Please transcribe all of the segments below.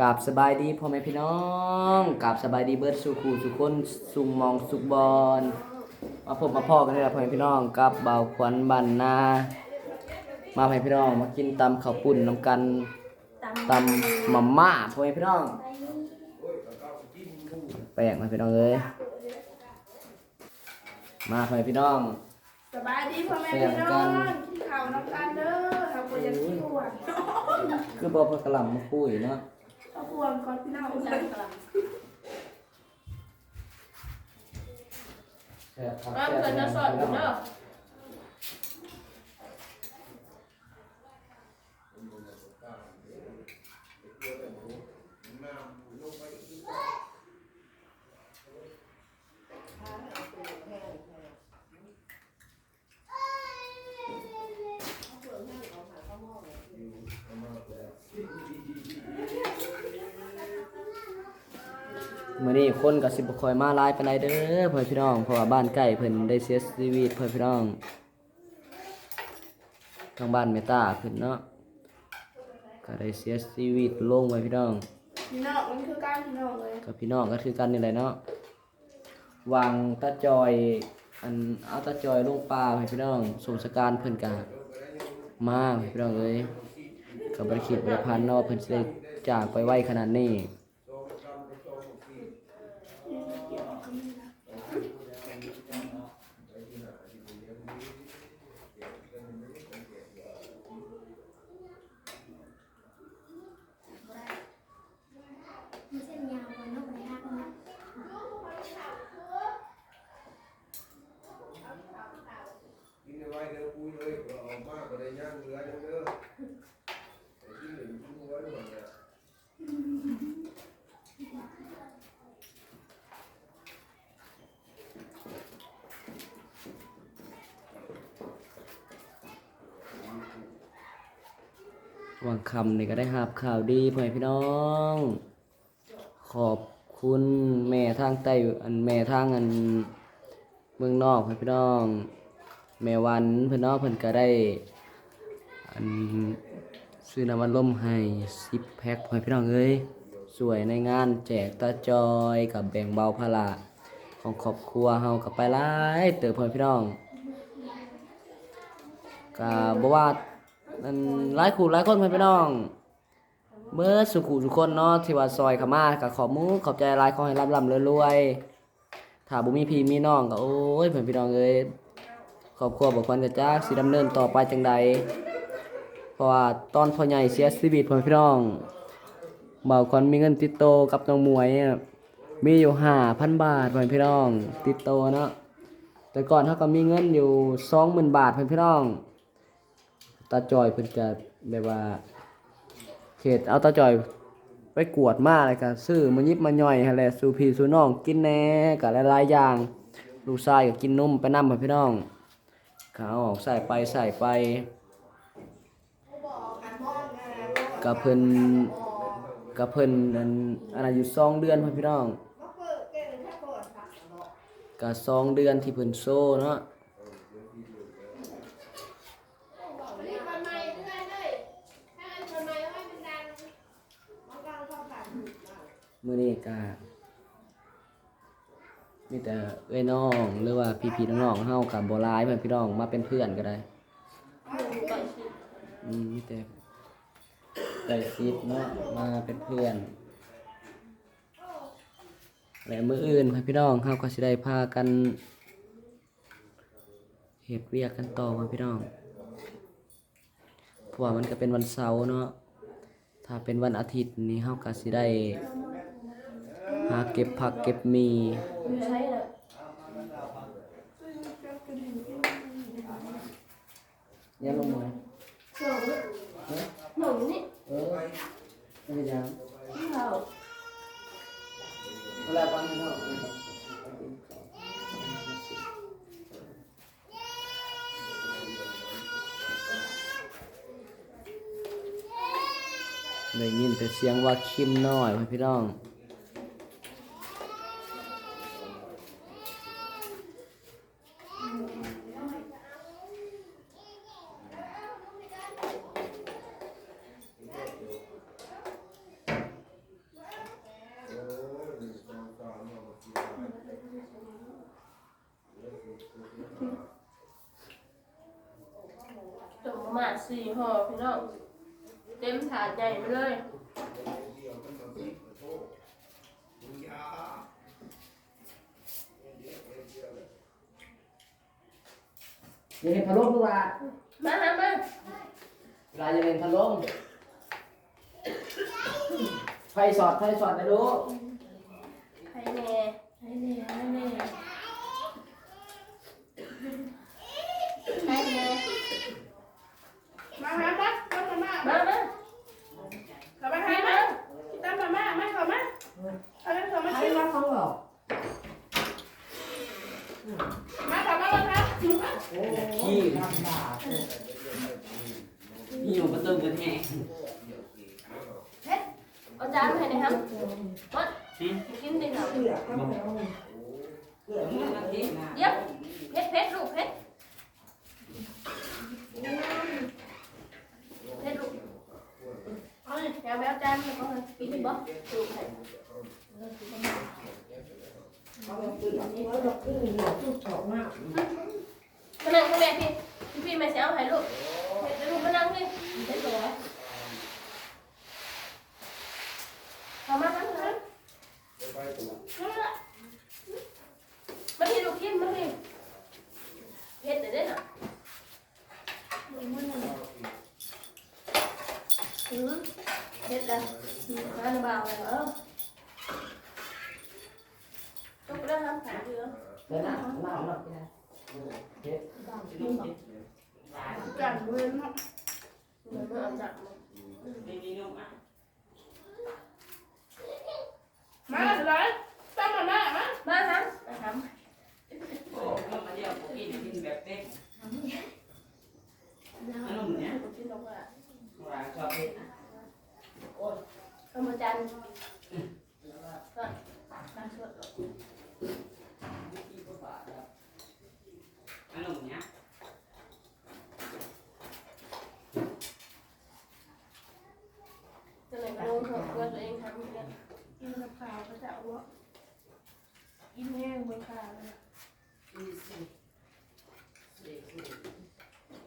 กราบสบายดีพ่อแม่พี่น้องกราบสบายดีเบิร์ดสุขูสุขคนสุงมองสุกบอลมาพบมาพ่อกันนี่แหละพ่อแม่พี่น้องกับเบาขวัญบันนา มาพ่อแม่พี่น้องมากินตำข้าวปุ้นน้ำกันตำมาม่าพ่อแม่พี่น้องแปลกมาพี่น้องเอ้ยมาพ่อแม่พี่น้องสบายดีพ่อแม่พี่น้องกินข้าวน้ำกันเด้อทำบุญยันที่หวนคือบอกพกระหลำมาคุยเนาะ เอาบวงก่อนพี่น้องเลยแซ่บครับว่าเกิดจะสดอยู่เด้อ มื้อนี้คนก็สิบ่ค่อยมาหลายปานใดเด้อพ่อแม่พี่น้องเพราะว่าบ้านใกล้เพิ่นได้เสียชีวิตพ่อแม่พี่น้องทางบ้านเมตตาเพิ่นเนาะก็ได้เสียชีวิตลงไว้พี่น้องพี่น้องมันคือการพี่น้องเลยกับพี่น้องก็คือกันนี่แหละเนาะวางตาจอยอันเอาตาจอยลงป่าให้พี่น้องสมสการเพิ่นก็มาให้พี่น้องเอ้ยก็บ่ได้คิดบ่ได้พันเนาะว่าเพิ่นสิได้จากไปไวขนาดนี้ มีเส้นยาวกว่านกกระทะนะ กินเอาไว้เด้อปุ้ยเลยก็เอามากก็ได้ย่างเรือเด้อเด้อแต่กินเหลือกินเอาไว้หมดเนี่ย วังคำนี่ก็ได้หาบข่าวดีพ่อพี่น้อง ขอบคุณแม่ทางใต้อันแม่ทางอันเมืองนอกพ่อพี่น้อง แม่วันเพิ่อนเนาะเพิ่นก็ได้ อันซื้อน้ำมันลมให้10แพ็คพ่อพี่น้องเอ้ยสวยในงานแจกตาจอยกับแบ่งเบาภาระของครอบครัวเฮากับไปหลายเติบพ่อพี่น้องก็บ่ว่า มันหลายคู่หลายคนเพื่อนพี่น้องเมื่อสุขุทุกคนเนาะที่ว่าซอยเขามาก็ขอบมุกขอบใจหลายขอให้ร่ำร่ำรวยๆถ้าบ่มีพี่มีน้องก็โอ้ยเพื่อนพี่น้องเอ้ยครอบครัวบ่ควรจะจักสิดำเนินต่อไปจังใดเพราะว่าตอนพ่อใหญ่เสียชีวิตเพื่อนพี่น้องบ่าควรมีเงินติดโตกับน้องมวยมีอยู่5,000บาทเพื่อนพี่น้อง ติดโตเนาะแต่ก่อนเขาก็มีเงินอยู่20,000บาทเพื่อนพี่น้อง ตาจอยเพิ่นก็แบบว่า เขตเอาตาจอยไปกวดมาเลยก็ซื้อมายิบมาย่อยหั่นแหละสู่พี่สู่น้องกินแหน่ก็หลายๆอย่าง ลูกชายก็กินนมไปนำให้พี่น้องขาออกใส่ไปใส่ไปกับเพิ่นกับเพิ่นอันอันนั้นอยู่2เดือนพ่อพี่น้องก็สองเดือนที่เพิ่นโซ่เนาะ มื้อนี้ก็มีแต่เอ้ยน้องหรือว่าพี่ๆน้องๆเฮากับบ่หลายเพิ่นพี่น้องมาเป็นเพื่อนก็ได้อืมมีแต่ใจคิดเนาะมาเป็นเพื่อนและมืออื่นเพิ่นพี่น้องเฮาก็สิได้พากันเฮ็ดเวียกกันต่อเพิ่นพี่น้องเพราะว่ามันก็เป็นวันเสาร์เนาะถ้าเป็นวันอาทิตย์นี่เฮาก็สิได้ เก็บผักเก็บมีมีใช้เลยยังลงมาหนูหนูนี่เออไม่ได้ยังเราเวลาวันเนาได้ยินแต่เสียงว่าคิมน้อยพี่น้อง สี่ห่อพี่น้องเต็มถาดใหญ่ไปเลยเดียวมันมาพิกมาโทษมึงยาเดี๋ยวเดี๋ยวเดี๋ยวอย่าเห็นพัดลมลูกหลานมาหามาเวลาจะเห็นพัดลมไฟสอดไฟสอดนะลูก ใครแน่ ให้แน่ให้แน่ ใครแน่ มาหามามามามา มามา เข้ามาหามาตามมามามาเข้ามาเอาเข้ามา ให้ว่าเขาบอก มาเข้ามาเลยครับ โอ้ลำบาก นี่ อยู่ประตูกันแห้งเอาจานมาให้หน่อยครับมากินดิครับเกลือก็ไม่เอาเกลือนี่มันเองนะเดี๋ยวเผ็ดเผ็ดลูกเผ็ดเผ็ดลูกเอาเลยเดี๋ยวไปเอาจานมาก่อนกินดิบ่ลูกไข่เขาบอกเกลือนี่ว่าเราเกลือหนอกทุกของมากมานั่งข้างแม่พี่พี่พี่มาเสียเอาให้ลูกเผ็ดลูก มานั่งนี่เผ็ดตัวเข้ามาครับมาไปตัวมาที่ลูกกินมาที่เผ็ดเดี๋ยวได้น่ะอืมเผ็ดละอืมมาหรือเปล่าเออลูกเริ่มทำขายเยอะเดินหน้าหน้าหน้าเฮ็ดกันเว้นเนาะ มือนเมื่อเอาจับมามาเลยตามมามามามาฮะมาทโอ้มาเดียวกินกินแบบเต็มขนมเนี้ยกินลงมาร้านชอบเผ็ดเอามาจันก็การสด ขนมเนี้ย จะไหนก็ลงเถอะเพื่อตัวเองทำกัน กินกับ ข้าวก็จะเอาวะกินแห้งบนข้าวเลย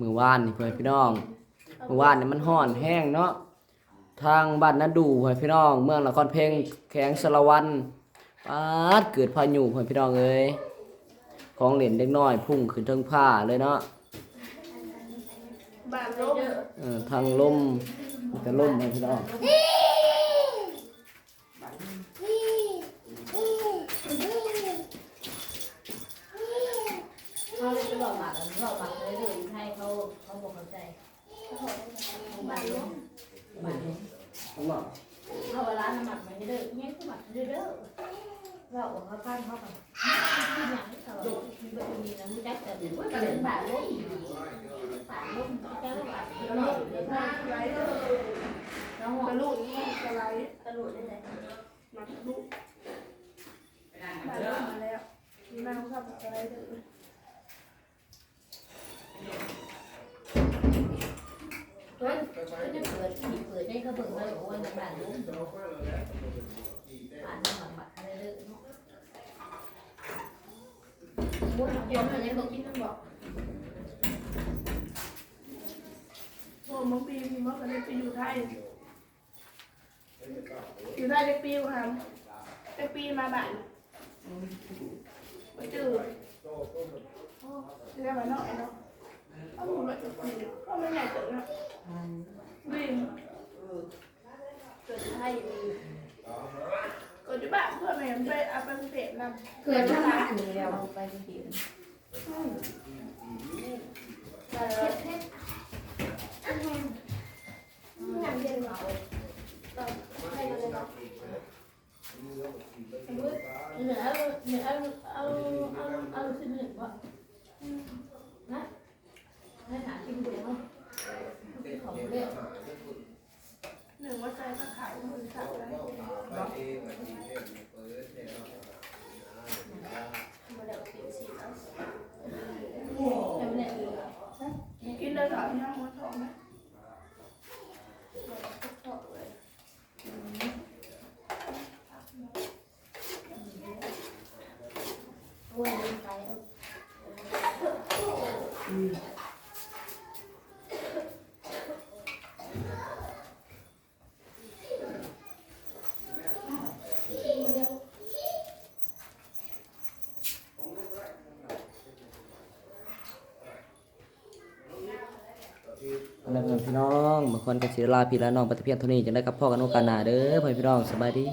มือว่านนี่เพื่อนพี่น้องมือว่านนี่มันห่อนแห้งเนาะทางบ้านนาดูเพื่อนพี่น้อง เมืองนครเพ่งแข็งสารวันปาดเกิดพายุเพื่อนพี่น้องเอ้ยของเหรียญเด็กน้อยพุ่งขึ้นเทั้งผ้าเลยเนาะบานทำลมเยอะเออทางลมมีแต่ลมเพื่อนพี่น้อง เขาเลยไปหลอกหมากหลอกหมากเลยเลยให้เขาเขาบอกเข้าใจบ้านล้มบ้านล้ม ผมบอกเขาเวลาน้ำมันมันเด้อเนี่ยคือมันเด้อเด้อเราบอกเขาปั้นเขาแบบที่อย่างที่เขามีแบบนี้นะไม่ได้แต่ว่าเดินบ้านล้มบ้านล้มเจ้าบ้านล้มเดินบ้านไหลเลยแล้วกระลูกนี่กระไหลกระโดดได้ไหมมากระลูกไปนั่งบานเด้ลอมมาแล้วน้ำข้าวกระไหลเด้อ ดที่เปิดได้ก็เปิดมาบอกว่าบ้านล้มเราไปแล้วบ้านน้ำมันบัดเลยเด้อเนาะมุดยอมมันยังบอกกินทั้งบอกโอ้มงปีมีมะกระเด็นไปอยู่ไทยอยู่ไทยได้ปีกว่าได้ปีมาบ้านไปเจอโอ้เรียกว่าน้อยเนาะเอาหมูมาจากปีก็ไม่ใหญ่เกินนะวิ่ง เกิดไทยมีก็จะบ้าเพื่อนแม่ไปเอาไปเสพนำเกิดมาบ้านนี่แล้ว ไปกินแต่อย่างเย็นเหรอให้มันเลยเนาะเหนือเหนือเอาเอาเอาเอาสิหนึ่งบ่นะให้หากินเดียวของเรียก หนึ่งว่าใจก็ขายมือสับแล้ว มาเดี๋ยวกินสีแล้ว แต่ไม่ได้ กินเลยเหรอที่ห้องมันทองไหม ชอบเลย อ้วนไปเอา แล้วก็พี่น้ องบางคนก็สิลาพี่ละน้องปฏิเพียงเท่านี้จังได้กับพ่อกันโอกาสหน้าเด้อพ่อพี่น้องสบายดี